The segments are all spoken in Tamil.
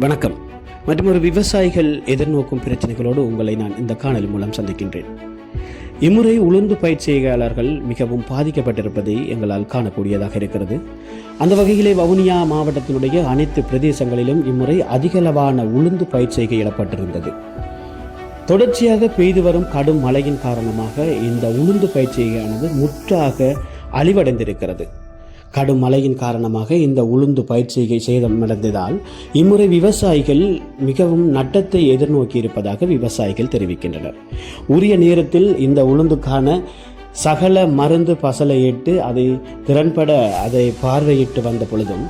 வணக்கம். மற்றும் ஒரு விவசாயிகள் எதிர்நோக்கும் பிரச்சனைகளோடு உங்களை நான் இந்த காணொலி மூலம் சந்திக்கின்றேன். இம்முறை உளுந்து பயிற்சியாளர்கள் மிகவும் பாதிக்கப்பட்டிருப்பதை எங்களால் காணக்கூடியதாக இருக்கிறது. அந்த வகையிலே வவுனியா மாவட்டத்தினுடைய அனைத்து பிரதேசங்களிலும் இம்முறை அதிகளவான உளுந்து பயிர் இடப்பட்டிருந்தது தொடர்ச்சியாக பெய்து வரும் கடும் மழையின் காரணமாக இந்த உளுந்து பயிற்சியானது முற்றாக அழிவடைந்திருக்கிறது. கடும் மழையின் காரணமாக இந்த உளுந்து பயிற்சியை சேதமடைந்ததால் இம்முறை விவசாயிகள் மிகவும் நட்டத்தை எதிர்நோக்கி இருப்பதாக விவசாயிகள் தெரிவிக்கின்றனர். உரிய நேரத்தில் இந்த உளுந்துக்கான சகல மருந்து பசலையிட்டு அதை திறன்பட அதை பார்வையிட்டு வந்த பொழுதும்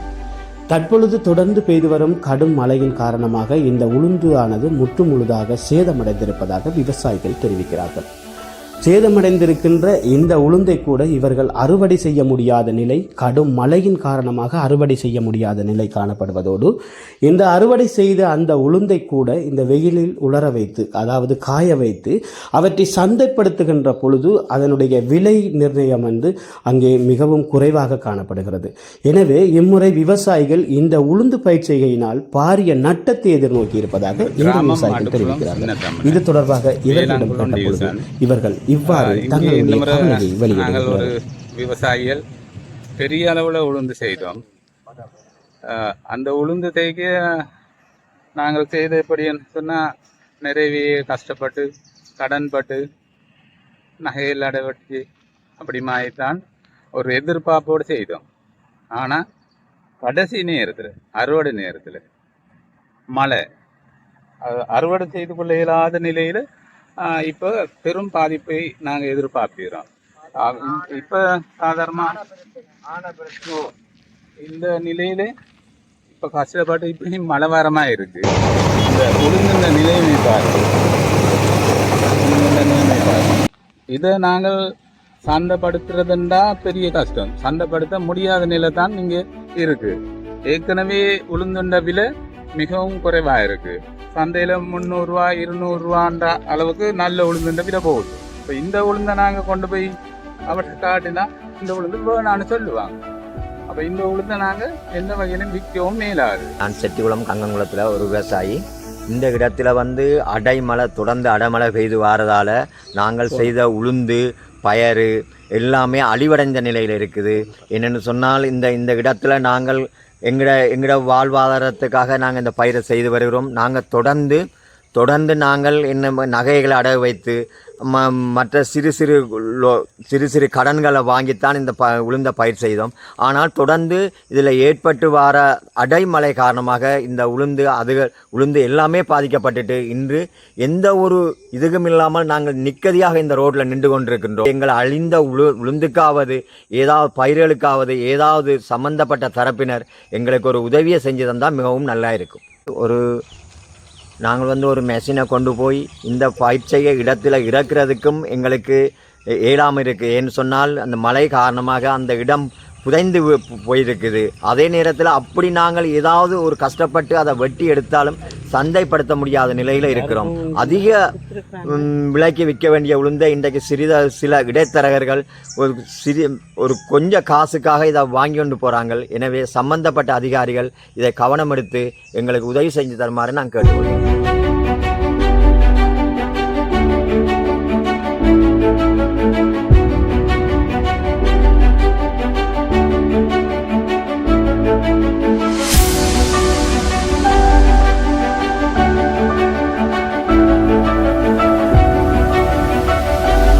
தற்பொழுது தொடர்ந்து பெய்து வரும் கடும் மழையின் காரணமாக இந்த உளுந்து ஆனது முற்று முழுதாக சேதமடைந்திருப்பதாக விவசாயிகள் தெரிவிக்கிறார்கள். சேதமடைந்திருக்கின்ற இந்த உளுந்தை கூட இவர்கள் அறுவடை செய்ய முடியாத நிலை கடும் மழையின் காரணமாக அறுவடை செய்ய முடியாத நிலை காணப்படுவதோடு இந்த அறுவடை செய்த அந்த உளுந்தை கூட இந்த வெயிலில் உலர வைத்து அதாவது காய வைத்து அவற்றை சந்தைப்படுத்துகின்ற பொழுது அதனுடைய விலை நிர்ணயம் வந்து அங்கே மிகவும் குறைவாக காணப்படுகிறது எனவே இம்முறை விவசாயிகள் இந்த உளுந்து பயிற்சியினால் பாரிய நட்டத்தை எதிர்நோக்கி இருப்பதாக இந்த விவசாயிகள் தெரிவிக்கிறார்கள். இது தொடர்பாக இவர்களிடம் இவர்கள் இவ்வாறு தங்களுடைய நாங்கள் ஒரு விவசாயிகள் பெரிய அளவில் உளுந்து செய்தோம். அந்த உளுந்து தேய்க்க நாங்கள் செய்த எப்படின்னு சொன்னால் நிறைய கஷ்டப்பட்டு கடன்பட்டு நகையில் அடைவட்டி அப்படி மாதிரிதான் ஒரு எதிர்பார்ப்போடு செய்தோம். ஆனால் கடைசி நேரத்தில் அறுவடை நேரத்தில் மழை அறுவடை செய்து கொள்ள இயலாத நிலையில் இப்போ பெரும் பாதிப்பை நாங்கள் எதிர்பார்க்கிறோம். இப்போ சாதாரணமாக இந்த நிலையில இப்போ கஷ்டப்பட்டு இப்படி மழை வாரமாக இருக்கு. இந்த ஒழுங்குந்த நிலைமை பாருங்க. நிலைமை இதை நாங்கள் சந்தைப்படுத்துறதுண்டா பெரிய கஷ்டம். சந்தைப்படுத்த முடியாத நிலை தான் இங்கே இருக்கு. ஏற்கனவே உளுந்துண்ட விலை மிகவும் குறைவாக இருக்குது சந்தையில முந்நூறுரூவா இருநூறுவான்ற அளவுக்கு நல்ல உளுந்துண்ட விலை போகுது. இப்போ இந்த உளுந்தை நாங்கள் கொண்டு போய் அவர்கிட்ட காட்டினா இந்த உளுந்து வேணான்னு சொல்லுவாங்க. அப்போ இந்த உளுந்தை நாங்கள் எந்த வகையிலும் விற்கவும் மேலாது நான் செட்டிக்குளம் கங்கங்குளத்தில் ஒரு விவசாயி. இந்த இடத்துல வந்து அடைமழை தொடர்ந்து அடைமழை பெய்து வாரதால நாங்கள் செய்த உளுந்து பயறு எல்லாமே அழிவடைந்த நிலையில் இருக்குது. என்னென்னு சொன்னால் இந்த இந்த இடத்துல நாங்கள் எங்கட எங்கட வாழ்வாதாரத்துக்காக நாங்கள் இந்த பயிரை செய்து வருகிறோம். நாங்கள் தொடர்ந்து தொடர்ந்து நாங்கள் என்ன நகைகளை அடகு வைத்து ம மற்ற சிறு சிறு லோ சிறு சிறு கடன்களை வாங்கித்தான் இந்த ப உளுந்த பயிர் செய்தோம். ஆனால் தொடர்ந்து இதில் ஏற்பட்டு வர அடைமழை காரணமாக இந்த உளுந்து அது உளுந்து எல்லாமே பாதிக்கப்பட்டுட்டு இன்று எந்த ஒரு இதுவும் இல்லாமல் நாங்கள் நிக்கதியாக இந்த ரோட்டில் நின்று கொண்டிருக்கின்றோம். எங்கள் அழிந்த உளு உளுந்துக்காவது ஏதாவது பயிர்களுக்காவது ஏதாவது சம்பந்தப்பட்ட தரப்பினர் எங்களுக்கு ஒரு உதவியை செஞ்சு தந்தால் மிகவும் நல்லா இருக்கும். ஒரு நாங்கள் வந்து ஒரு மெஷினை கொண்டு போய் இந்த பயிற்சியை இடத்தில் இறக்கிறதுக்கும் எங்களுக்கு இயலாமல் இருக்குது ஏன்னு சொன்னால் அந்த மழை காரணமாக அந்த இடம் புதைந்து போயிருக்குது. அதே நேரத்தில் அப்படி நாங்கள் ஏதாவது ஒரு கஷ்டப்பட்டு அதை வெட்டி எடுத்தாலும் சந்தைப்படுத்த முடியாத நிலையில் இருக்கிறோம். அதிக விலைக்கு விற்க வேண்டிய உளுந்தை இன்றைக்கு சிறித சில இடைத்தரகர்கள் ஒரு சிறிய ஒரு கொஞ்சம் காசுக்காக இதை வாங்கி கொண்டு போகிறாங்க எனவே சம்பந்தப்பட்ட அதிகாரிகள் இதை கவனம் எடுத்து எங்களுக்கு உதவி செஞ்சு தருமாறு நான் கேட்டுக்கொள்கிறேன்.